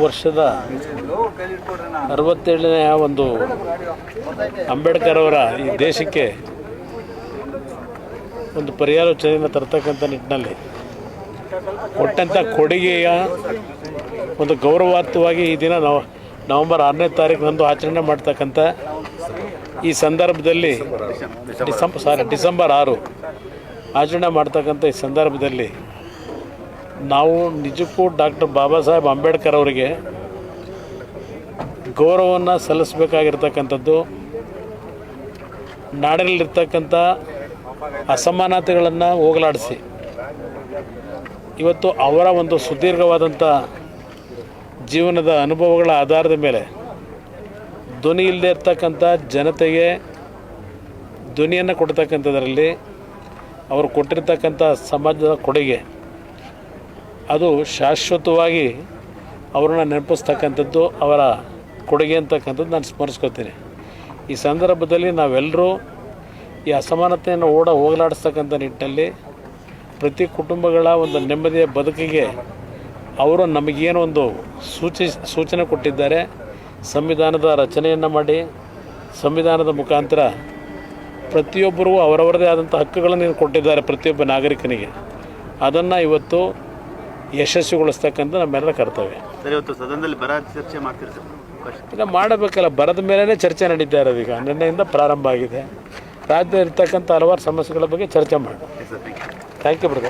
ವರ್ಷದ ಅರವತ್ತೇಳನೇ ಒಂದು ಅಂಬೇಡ್ಕರ್ ಅವರ ಈ ದೇಶಕ್ಕೆ ಒಂದು ಪರ್ಯಾಲೋಚನೆಯನ್ನು ತರ್ತಕ್ಕಂಥ ನಿಟ್ಟಿನಲ್ಲಿ ಕೊಟ್ಟಂಥ ಕೊಡುಗೆಯ ಒಂದು ಗೌರವಾರ್ಥವಾಗಿ ಈ ದಿನ ನವ ನವಂಬರ್ ಆರನೇ ತಾರೀಕಿನಂದು ಆಚರಣೆ ಮಾಡ್ತಕ್ಕಂಥ ಈ ಸಂದರ್ಭದಲ್ಲಿ ಡಿಸೆಂಬರ್ ಸಾರಿ, ಡಿಸೆಂಬರ್ ಆರು ಆಚರಣೆ ಮಾಡ್ತಕ್ಕಂಥ ಈ ಸಂದರ್ಭದಲ್ಲಿ ನಾವು ನಿಜಕ್ಕೂ ಡಾಕ್ಟರ್ ಬಾಬಾ ಸಾಹೇಬ್ ಅಂಬೇಡ್ಕರ್ ಅವರಿಗೆ ಗೌರವವನ್ನು ಸಲ್ಲಿಸಬೇಕಾಗಿರ್ತಕ್ಕಂಥದ್ದು, ನಾಡಿನಲ್ಲಿರ್ತಕ್ಕಂಥ ಅಸಮಾನತೆಗಳನ್ನು ಹೋಗಲಾಡಿಸಿ. ಇವತ್ತು ಅವರ ಒಂದು ಸುದೀರ್ಘವಾದಂಥ ಜೀವನದ ಅನುಭವಗಳ ಆಧಾರದ ಮೇಲೆ ಧ್ವನಿ ಇಲ್ಲದೆ ಇರ್ತಕ್ಕಂಥ ಜನತೆಗೆ ಧ್ವನಿಯನ್ನು ಕೊಡ್ತಕ್ಕಂಥದ್ರಲ್ಲಿ ಅವರು ಕೊಟ್ಟಿರ್ತಕ್ಕಂಥ ಸಮಾಜದ ಕೊಡುಗೆ ಅದು ಶಾಶ್ವತವಾಗಿ ಅವ್ರನ್ನ ನೆನಪಿಸ್ತಕ್ಕಂಥದ್ದು, ಅವರ ಕೊಡುಗೆ ಅಂತಕ್ಕಂಥದ್ದು ನಾನು ಸ್ಮರಿಸ್ಕೋತೀನಿ ಈ ಸಂದರ್ಭದಲ್ಲಿ ನಾವೆಲ್ಲರೂ ಈ ಅಸಮಾನತೆಯನ್ನು ಓಡ ಹೋಗಲಾಡಿಸ್ತಕ್ಕಂಥ ನಿಟ್ಟಿನಲ್ಲಿ ಪ್ರತಿ ಕುಟುಂಬಗಳ ಒಂದು ನೆಮ್ಮದಿಯ ಬದುಕಿಗೆ ಅವರು ನಮಗೇನು ಒಂದು ಸೂಚಿ, ಸೂಚನೆ ಕೊಟ್ಟಿದ್ದಾರೆ. ಸಂವಿಧಾನದ ರಚನೆಯನ್ನು ಮಾಡಿ, ಸಂವಿಧಾನದ ಮುಖಾಂತರ ಪ್ರತಿಯೊಬ್ಬರೂ ಅವರವರದೇ ಆದಂಥ ಹಕ್ಕುಗಳನ್ನು ಕೊಟ್ಟಿದ್ದಾರೆ ಪ್ರತಿಯೊಬ್ಬ ನಾಗರಿಕನಿಗೆ. ಅದನ್ನು ಇವತ್ತು ಯಶಸ್ವಿಗೊಳಿಸ್ತಕ್ಕಂಥ ನಮ್ಮೆಲ್ಲರ ಕರ್ತವ್ಯ. ಸರ್ ಇವತ್ತು ಸದನದಲ್ಲಿ ಬರ ಚರ್ಚೆ ಮಾಡ್ತೀರಿ ಸರ್ ಈಗ ಮಾಡಬೇಕಲ್ಲ ಬರದ ಮೇಲೇ ಚರ್ಚೆ ನಡೀತಾ ಇರೋದು ಈಗ. ನಿನ್ನೆಯಿಂದ ಪ್ರಾರಂಭ ಆಗಿದೆ. ರಾಜ್ಯದಲ್ಲಿ ಇರ್ತಕ್ಕಂಥ ಹಲವಾರು ಸಮಸ್ಯೆಗಳ ಬಗ್ಗೆ ಚರ್ಚೆ ಮಾಡಿ. Thank you brother